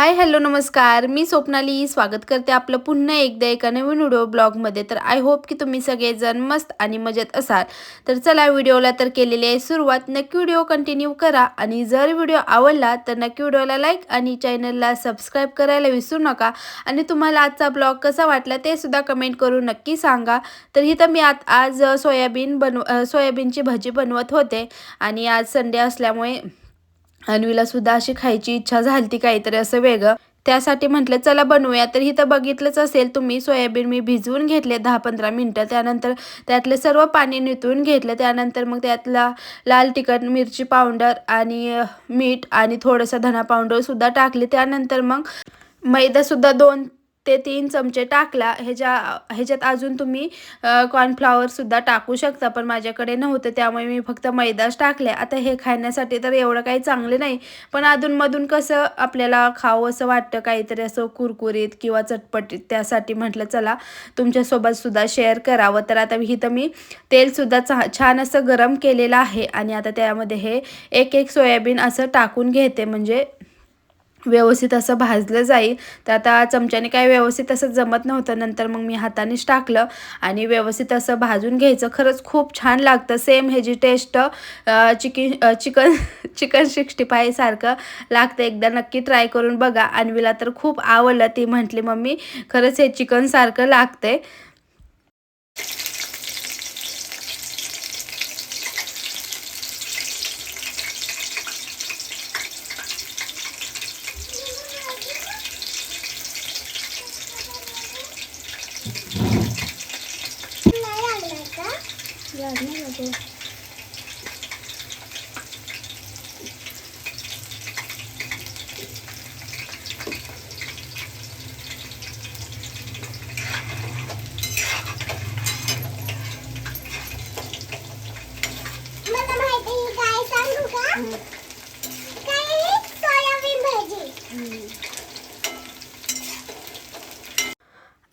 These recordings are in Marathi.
हाय हॅलो नमस्कार. मी स्वप्नाली. स्वागत करते आपलं पुन्हा एकदा एका नवीन व्हिडिओ ब्लॉगमध्ये. तर आय होप की तुम्ही सगळेजण मस्त आणि मजेत असाल. तर चला व्हिडिओला तर केलेली आहे सुरुवात. नक्की व्हिडिओ कंटिन्यू करा आणि जर व्हिडिओ आवडला तर नक्की व्हिडिओला लाईक आणि चॅनलला सबस्क्राईब करायला विसरू नका. आणि तुम्हाला आजचा ब्लॉग कसा वाटला ते सुद्धा कमेंट करून नक्की सांगा. तर इथं मी आत आज सोयाबीन बनव सोयाबीनची भजी बनवत होते. आणि आज संडे असल्यामुळे अन्वीला सुद्धा अशी खायची इच्छा झाली ती काहीतरी असं वेगळं. त्यासाठी म्हटलं चला बनवूया. तर इथं बघितलंच असेल तुम्ही सोयाबीन मी भिजवून घेतले दहा पंधरा मिनटं. त्यानंतर त्यातले सर्व पाणी नितळून घेतलं. त्यानंतर मग त्यातला लाल तिखट मिरची पावडर आणि मीठ आणि थोडंसं धना पावडरसुद्धा टाकले. त्यानंतर मग मैदासुद्धा दोन ते तीन चमचे टाकला. ह्याच्या ह्याच्यात अजून तुम्ही कॉर्नफ्लॉवरसुद्धा टाकू शकता पण माझ्याकडे नव्हतं. त्यामुळे मी फक्त मैदाच टाकले. आता हे खाण्यासाठी तर एवढं काही चांगले नाही पण अधूनमधून कसं आपल्याला खावं असं वाटतं काहीतरी असं कुरकुरीत किंवा चटपटीत त्यासाठी म्हटलं चला तुमच्यासोबतसुद्धा शेअर करावं. तर आता इथं मी तेलसुद्धा चा छान असं गरम केलेलं आहे आणि आता त्यामध्ये हे एक एक सोयाबीन असं टाकून घेते. म्हणजे व्यवस्थित असं भाजलं जाईल. तर आता चमच्याने काय व्यवस्थित असं जमत नव्हतं. नंतर मग मी हातानेच टाकलं आणि व्यवस्थित असं भाजून घ्यायचं. खरंच खूप छान लागतं. सेम ह्याची taste chicken chicken chicken sixty फायसारखं लागतं. एकदा नक्की ट्राय करून बघा. अन्वीला तर खूप आवडलं. ती म्हटली मम्मी खरंच हे चिकनसारखं लागतं लागतंय मला माहिती आहे काय सांगू का काय आहे? सोयाबीन भाजी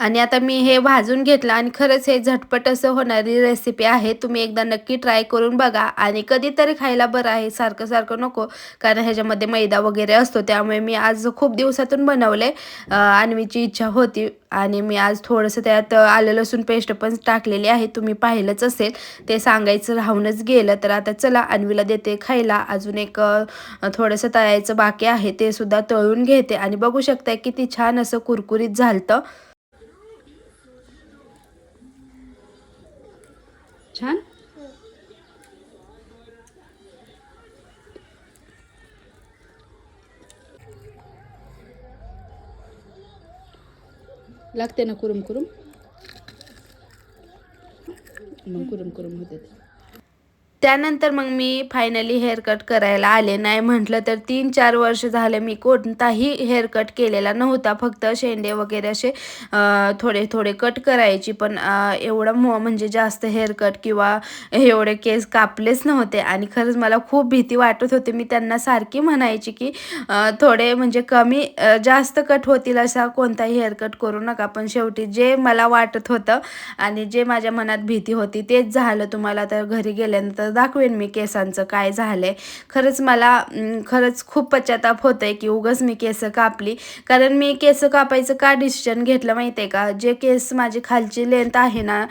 आणि आता मी हे भाजून घेतलं आणि खरंच हे झटपट असं होणारी रेसिपी आहे. तुम्ही एकदा नक्की ट्राय करून बघा आणि कधीतरी खायला बरं आहे. सारखं सारखं नको कारण ह्याच्यामध्ये मैदा वगैरे असतो. त्यामुळे मी आज खूप दिवसातून बनवले आणवीची इच्छा होती आणि मी आज थोडंसं त्यात आलं लसूण पेस्ट पण टाकलेली आहे. तुम्ही पाहिलंच असेल ते सांगायचं राहूनच गेलं. तर आता चला अन्वीला देते खायला. अजून एक थोडंसं तळायचं बाकी आहे. ते सुद्धा तळून घेते आणि बघू शकताय किती छान असं कुरकुरीत झालतं. छान. लागते ना कुरुम कुरुम? मग कुरुम कुरुम होते त्यानंतर मग मी फायनली हेअरकट करायला आले नाही. म्हटलं तर तीन चार वर्ष झाले मी कोणताही हेअरकट केलेला नव्हता. फक्त शेंडे वगैरे असे थोडे थोडे कट करायची. पण एवढं मो म्हणजे जास्त हेअरकट किंवा एवढे केस कापलेच नव्हते. आणि खरंच मला खूप भीती वाटत होती. मी त्यांना सारखी म्हणायची की थोडे म्हणजे कमी जास्त कट होतील असा कोणताही हेअरकट करू नका. पण शेवटी जे मला वाटत होतं आणि जे माझ्या मनात भीती होती तेच झालं. तुम्हाला तर घरी गेल्यानंतर दाखवेन मी केसांचं काय झालंय. खरंच मला खरंच खूप पश्चाताप होतंय की उगच मी केस कापली. कारण मी केस कापायचं का डिसिजन घेतलं माहिती आहे का? जे केस माझी खालची लेंथ आहे ना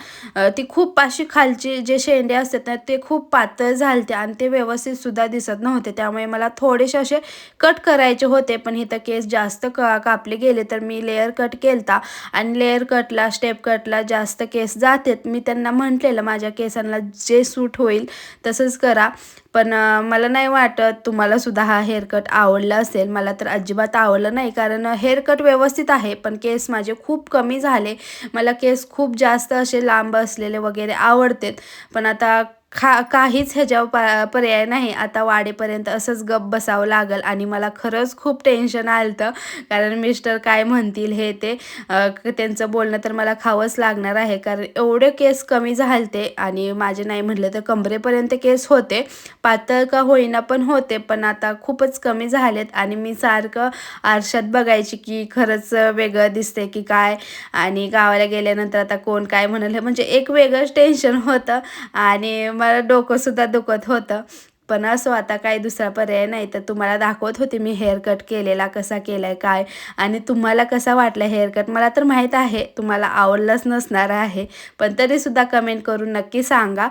ती खूप अशी खालची जे शेंडे असतात ना ते खूप पातळ झालते आणि ते व्यवस्थित सुद्धा दिसत नव्हते. त्यामुळे मला थोडेसे असे कट करायचे होते पण इथं केस जास्त का कापले गेले तर मी लेअर कट केलता. आणि लेअर कटला स्टेप कटला जास्त केस जातात. मी त्यांना म्हटलेलं माझ्या केसांना जे सूट होईल तसंच करा. पण मला नाही वाटत तुम्हाला सुद्धा हा हेअरकट आवडला असेल. मला तर अजिबात आवडलं नाही. कारण हेअरकट व्यवस्थित आहे. पण केस माझे खूप कमी झाले. मला केस खूप जास्त असे लांब असलेले वगैरे आवडतात. पण आता खा काहीच ह्याच्यावर पा पर्याय नाही. आता वाडेपर्यंत असंच गप बसावं लागल आणि मला खरंच खूप टेन्शन आलं होतं कारण मिस्टर काय म्हणतील हे ते त्यांचं बोलणं तर मला खावंच लागणार आहे. कारण एवढे केस कमी झालते आणि माझे नाही म्हटलं तर कंबरेपर्यंत केस होते. पातळ का होईना पण होते पण आता खूपच कमी झालेत आणि मी सारखं आरशात बघायची की खरंच वेगळं दिसते की काय. आणि गावाला गेल्यानंतर आता कोण काय म्हणलं म्हणजे एक वेगळंच टेन्शन होतं. आणि मला डोकंसुद्धा दुखत होतं. पण असो आता काही दुसरा पर्याय नाही तर तुम्हाला दाखवत होते मी हेअर कट केलेला कसा केला आहे काय आणि तुम्हाला कसा वाटला हेअर कट मला तर माहीत आहे तुम्हाला आवडलंच नसणार आहे. पण तरीसुद्धा कमेंट करून नक्की सांगा.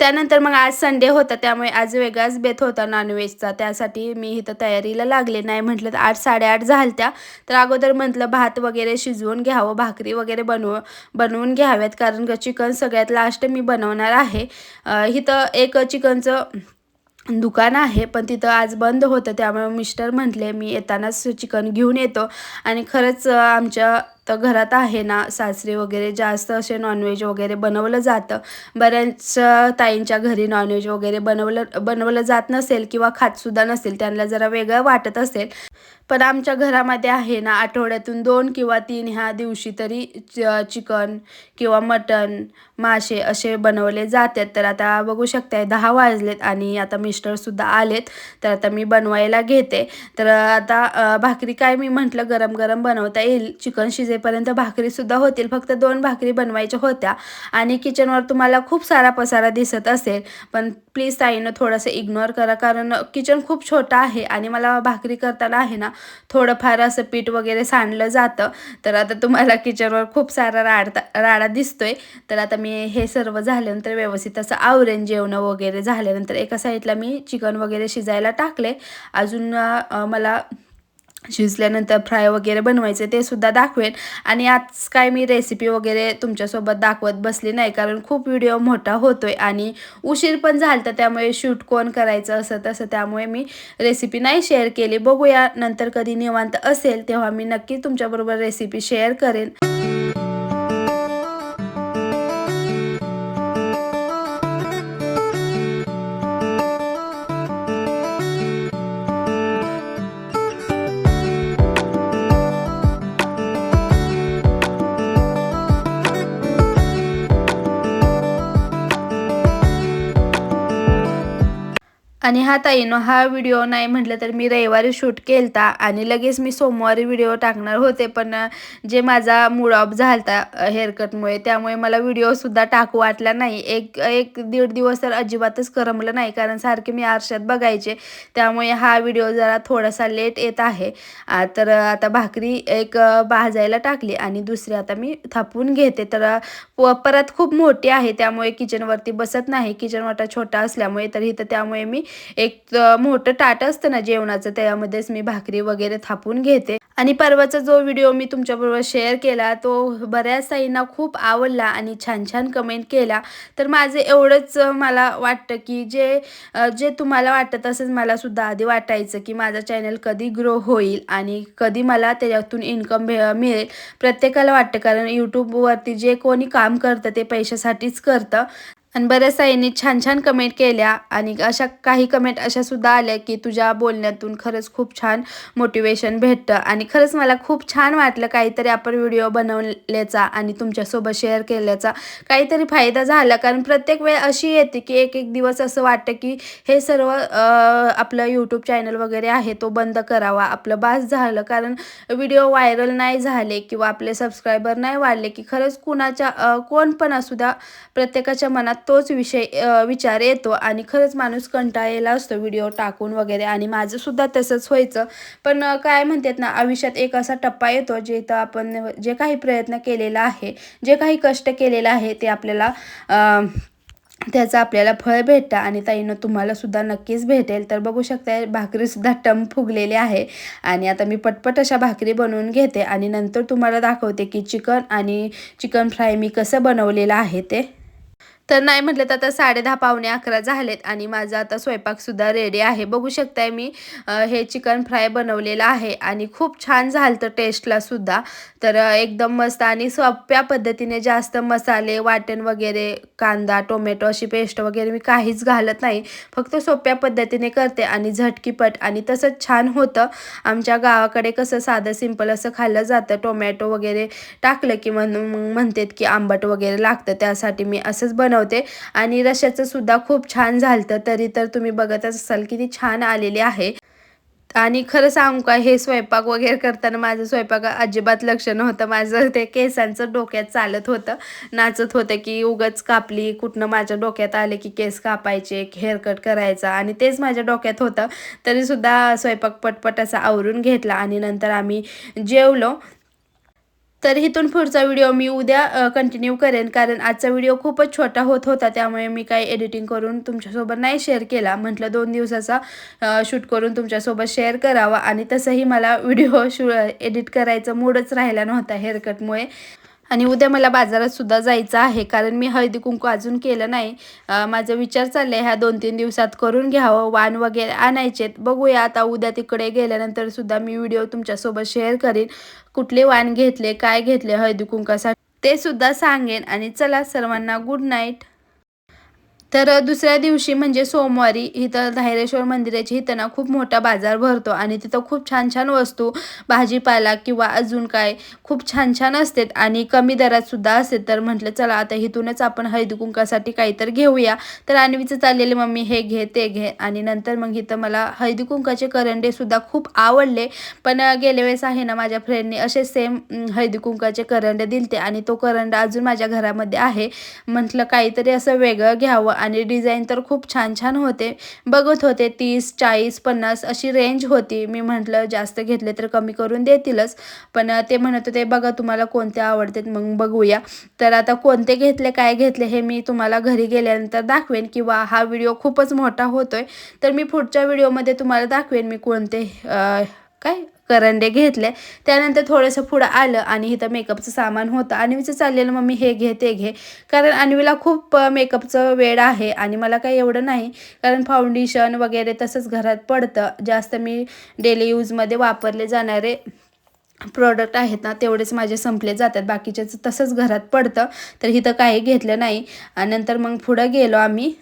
त्यानंतर मग आज संडे होता त्यामुळे आज वेगळाच बेत होता नॉनव्हेजचा त्यासाठी मी इथं तयारीला लागले नाही. म्हटलं तर आठ साडेआठ झालत्या. तर अगोदर म्हटलं भात वगैरे शिजवून घ्यावं भाकरी वगैरे बनव बनवून घ्याव्यात. कारण का चिकन सगळ्यात लास्ट मी बनवणार आहे. इथं एक चिकनचं दुकान आहे पण तिथं आज बंद होतं. त्यामुळे मिस्टर म्हटले मी येतानाच चिकन घेऊन येतो. आणि खरंच आमच्या तर घरात आहे ना सासरे वगैरे जास्त असे नॉनव्हेज वगैरे बनवलं जातं. बऱ्याच ताईंच्या घरी नॉनव्हेज वगैरे बनवलं बनवलं जात नसेल किंवा खातसुद्धा नसेल त्यांना जरा वेगळं वाटत असेल. पण आमच्या घरामध्ये आहे ना आठवड्यातून दोन किंवा तीन ह्या दिवशी तरी च- चिकन किंवा मटन मासे असे बनवले जातात. तर आता बघू शकताय दहा वाजलेत आणि आता मिस्टरसुद्धा आलेत. तर आता मी बनवायला घेते. तर आता भाकरी काय मी म्हटलं गरम गरम बनवता येईल? चिकन शिजे शिजेपर्यंत भाकरीसुद्धा होतील. फक्त दोन भाकरी बनवायच्या होत्या. आणि किचनवर तुम्हाला खूप सारा पसारा दिसत असेल. पण प्लीज ताईनं थोडंसं इग्नोर करा. कारण किचन खूप छोटं आहे आणि मला भाकरी करताना आहे ना थोडंफार असं पीठ वगैरे सांडलं जातं. तर आता तुम्हाला किचनवर खूप सारा राडता राडा दिसतोय. तर आता मी हे सर्व झाल्यानंतर व्यवस्थित असं आवरेन जेवणं वगैरे झाल्यानंतर एका साईडला मी चिकन वगैरे शिजायला टाकले. अजून मला शिजल्यानंतर फ्राय वगैरे बनवायचे ते सुद्धा दाखवेन. आणि आज काय मी रेसिपी वगैरे तुमच्यासोबत दाखवत बसली नाही कारण खूप व्हिडिओ मोठा होतोय आणि उशीर पण झाला तर त्यामुळे शूट कोण करायचं असं तसं त्यामुळे मी रेसिपी नाही शेअर केली. बघूया नंतर कधी निवांत असेल तेव्हा मी नक्की तुमच्याबरोबर रेसिपी शेअर करेन. आणि हा ताईनो हा व्हिडिओ नाही म्हटलं तर मी रविवारी शूट केलता आणि लगेच मी सोमवारी व्हिडिओ टाकणार होते. पण जे माझा मूड ऑफ झालता हेअरकटमुळे त्यामुळे मला व्हिडिओसुद्धा टाकू वाटला नाही. एक एक दीड दिवस तर अजिबातच करमलं नाही कारण सारखे मी आरशात बघायचे. त्यामुळे हा व्हिडिओ जरा थोडासा लेट येत आहे. तर आता भाकरी एक भाजायला टाकली आणि दुसरी आता मी थापून घेते. तर प- परत खूप मोठी आहे त्यामुळे किचनवरती बसत नाही. किचन वाटा छोटा असल्यामुळे तर इथं त्यामुळे मी एक मोठं ताट असतं ना जेवणाचं त्यामध्येच मी भाकरी वगैरे थापून घेते. आणि परवाचा जो व्हिडिओ मी तुमच्याबरोबर शेअर केला तो बऱ्याच ताईंना खूप आवडला आणि छान छान कमेंट केला. तर माझं एवढंच मला वाटतं की जे जे तुम्हाला वाटत तसंच मला सुद्धा आधी वाटायचं की माझा चॅनल कधी ग्रो होईल आणि कधी मला त्याच्यातून इन्कम मिळेल. प्रत्येकाला वाटतं कारण यूट्यूबवरती जे कोणी काम करतं ते पैशासाठीच करतं. आणि बऱ्याच यांनी छान छान कमेंट केल्या आणि अशा काही कमेंट अशा सुद्धा आल्या की तुझ्या बोलण्यातून खरंच खूप छान मोटिवेशन भेटतं. आणि खरंच मला खूप छान वाटलं काहीतरी आपण व्हिडिओ बनवल्याचा आणि तुमच्यासोबत शेअर केल्याचा काहीतरी फायदा झाला. कारण प्रत्येक वेळ अशी येते की एक एक दिवस असं वाटतं की हे सर्व आपलं यूट्यूब चॅनल वगैरे आहे तो बंद करावा आपलं बास झालं. कारण व्हिडिओ व्हायरल नाही झाले किंवा आपले सबस्क्रायबर नाही वाढले की खरंच कुणाच्या कोण पण असू द्या प्रत्येकाच्या मनात तोच विषय विचार येतो आणि खरंच माणूस कंटाळलेला असतो व्हिडिओ टाकून वगैरे आणि माझंसुद्धा तसंच व्हायचं. पण काय म्हणतात ना आयुष्यात एक असा टप्पा येतो जिथं आपण जे काही प्रयत्न केलेला आहे जे काही कष्ट केलेलं आहे ते आपल्याला त्याचं आपल्याला फळ भेटतं आणि ताईनं तुम्हालासुद्धा नक्कीच भेटेल. तर बघू शकता भाकरीसुद्धा टम फुगलेली आहे आणि आता मी पटपट अशा भाकरी बनवून घेते आणि नंतर तुम्हाला दाखवते की चिकन आणि चिकन फ्राय मी कसं बनवलेलं आहे ते. तर नाही म्हटलं तर आता साडे दहा पावणे अकरा झालेत आणि माझा आता स्वयंपाकसुद्धा रेडी आहे. बघू शकताय मी हे चिकन फ्राय बनवलेलं आहे आणि खूप छान झालं तर टेस्टला सुद्धा. तर एकदम मस्त आणि सोप्या पद्धतीने जास्त मसाले वाटण वगैरे कांदा टोमॅटो अशी पेस्ट वगैरे मी काहीच घालत नाही. फक्त सोप्या पद्धतीने करते आणि झटकीपट आणि तसंच छान होतं. आमच्या गावाकडे कसं साधं सिंपल असं खाल्लं जातं. टोमॅटो वगैरे टाकलं की म्हणून मग म्हणतात की आंबट वगैरे लागतं. त्यासाठी मी असंच होते. आणि रशाचं सुद्धा खूप छान झालं तरी तर तुम्ही बघतच असाल किती छान आलेली आहे. आणि खरं सांगू का हे स्वयंपाक वगैरे करताना माझं स्वयंपाक अजिबात लक्ष नव्हतं. माझं ते केसांचं डोक्यात चालत होतं. नाचत होतं की उगच कापली कुठनं माझ्या डोक्यात आले की केस कापायचे हेअरकट करायचा. आणि तेच माझ्या डोक्यात होतं. तरीसुद्धा स्वयंपाक पटपट असा आवरून घेतला. आणि नंतर आम्ही जेवलो. तर इथून पुढचा व्हिडिओ मी उद्या कंटिन्यू करेन. कारण आजचा व्हिडिओ खूपच छोटा होत होता. त्यामुळे मी काही एडिटिंग करून तुमच्यासोबत नाही शेअर केला. म्हटलं दोन दिवसाचा शूट करून तुमच्यासोबत शेअर करावा. आणि तसंही मला व्हिडिओ शू एडिट करायचं मूडच राहिला नव्हता हेअरकटमुळे आणि उद्या मला बाजारात सुद्धा जायचं आहे. कारण मी हळदी कुंकू अजून केलं नाही. माझा विचार चालला आहे ह्या दोन तीन दिवसात करून घ्यावं. वाण वगैरे आणायचेत. बघूया आता उद्या तिकडे गेल्यानंतर सुद्धा मी व्हिडिओ तुमच्यासोबत शेअर करीन. कुठले वाण घेतले काय घेतले हळदी कुंकासाठी ते सुद्धा सांगेन. आणि चला सर्वांना गुड नाईट तर दुसऱ्या दिवशी म्हणजे सोमवारी इथं धायरेश्वर मंदिराची इथं ना खूप मोठा बाजार भरतो आणि तिथं खूप छान छान वस्तू भाजीपाला किंवा अजून काय खूप छान छान असतात आणि कमी दरात सुद्धा असते तर म्हटलं चला आता इथूनच आपण हळदी कुंकासाठी काहीतरी घेऊया. तर अन्वीचं चाललेले मम्मी हे घे ते घे. आणि नंतर मग इथं मला हळदी कुंकाचे करंडे सुद्धा खूप आवडले. पण गेल्या वेळेस आहे ना माझ्या फ्रेंडने असे सेम हळदी कुंकाचे करंडे दिलते आणि तो करंडा अजून माझ्या घरामध्ये आहे. म्हटलं काहीतरी असं वेगळं घ्यावं. आणि डिझाईन तर खूप छान छान होते. बघत होते तीस चाळीस पन्नास अशी रेंज होती. मी म्हटलं जास्त घेतले तर कमी करून देतीलच. पण ते म्हणत होते बघा तुम्हाला कोणते आवडतात मग बघूया. तर आता कोणते घेतले काय घेतले हे मी तुम्हाला घरी गेल्यानंतर दाखवेन किंवा हा व्हिडिओ खूपच मोठा होतोय. तर मी पुढच्या व्हिडिओमध्ये तुम्हाला दाखवेन मी कोणते काय करंडे घेतले. त्यानंतर थोडंसं पुढं आलं आणि इथं मेकअपचं सामान होतं. आणवीचं चाललेलं मम्मी हे घे ते घे. कारण अन्वीला खूप मेकअपचं वेळ आहे आणि मला काही एवढं नाही. कारण फाउंडेशन वगैरे तसंच घरात पडतं. जास्त मी डेली यूजमध्ये वापरले जाणारे प्रोडक्ट आहेत ना तेवढेच माझे संपले जातात. बाकीचे तसंच घरात पडतं. तर इथं काही घेतलं नाही. आणि नंतर मग पुढं गेलो आम्ही.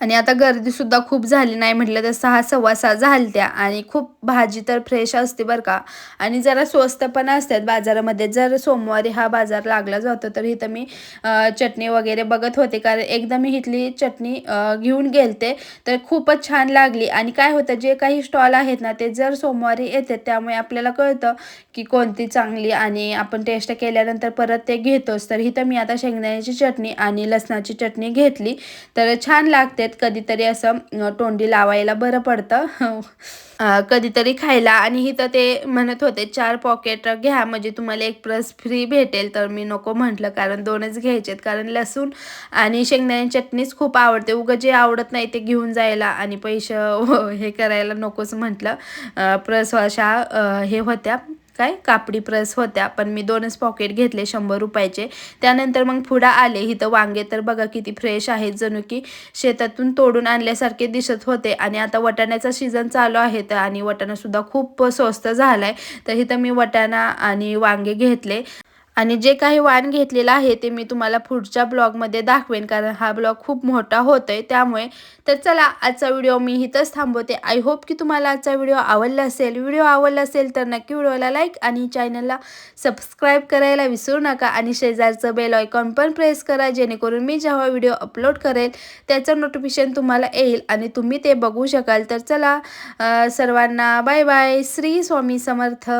आणि आता गर्दीसुद्धा खूप झाली नाही म्हटलं तर सहा सव्वा सहा झालत्या. आणि खूप भाजी तर फ्रेश असते बरं का. आणि जरा स्वस्त पण असतात बाजारामध्ये. जर सोमवारी हा बाजार लागला जातो तर इथं मी चटणी वगैरे बघत होते. कारण एकदा मी इथली चटणी घेऊन गेलते. तर खूपच छान लागली. आणि काय होतं जे काही स्टॉल आहेत ना ते जर सोमवारी येतात त्यामुळे आपल्याला कळतं की कोणती चांगली आणि आपण टेस्ट केल्यानंतर परत ते घेतोच. तर इथं मी आता शेंगदाण्याची चटणी आणि लसणाची चटणी घेतली. तर छान लागते. कधीतरी असं तोंडी लावायला बरं पडतं. कधीतरी खायला. आणि इथं ते म्हणत होते चार पॉकेट घ्या म्हणजे तुम्हाला एक प्लस फ्री भेटेल. तर मी नको म्हटलं कारण दोनच घ्यायचेत. कारण लसूण आणि शेंगदाण्याची चटणीच खूप आवडते. उगं जे आवडत नाही ते घेऊन जायला आणि पैसे हो, हे करायला नकोच म्हटलं. प्लस अशा हे होत्या. काय? कापडी प्रेस होत्या पण मी दोनच पॉकेट घेतले शंभर रुपयाचे. त्यानंतर मग पुढं आले. इथं वांगे तर बघा किती फ्रेश आहेत. जणू की शेतातून तोडून आणल्यासारखे दिसत होते. आणि आता वटाण्याचा सीझन चालू आहे तर आणि वटाणासुद्धा खूप स्वस्त झाला आहे तर इथं मी वटाणा आणि वांगे घेतले. आणि जे काही वाण घेतलेलं आहे ते मी तुम्हाला पुढच्या ब्लॉगमध्ये दाखवेन कारण हा ब्लॉग खूप मोठा होतोय. त्यामुळे तर चला आजचा व्हिडिओ मी इथंच थांबवते. आय होप की तुम्हाला आजचा व्हिडिओ आवडला असेल. व्हिडिओ आवडला असेल तर नक्की व्हिडिओला लाईक आणि चॅनलला सबस्क्राईब करायला विसरू नका आणि शेजारचं बेल आयकॉन पण प्रेस करा जेणेकरून मी जेव्हा व्हिडिओ अपलोड करेल त्याचं नोटिफिकेशन तुम्हाला येईल आणि तुम्ही ते बघू शकाल. तर चला सर्वांना बाय बाय श्री स्वामी समर्थ.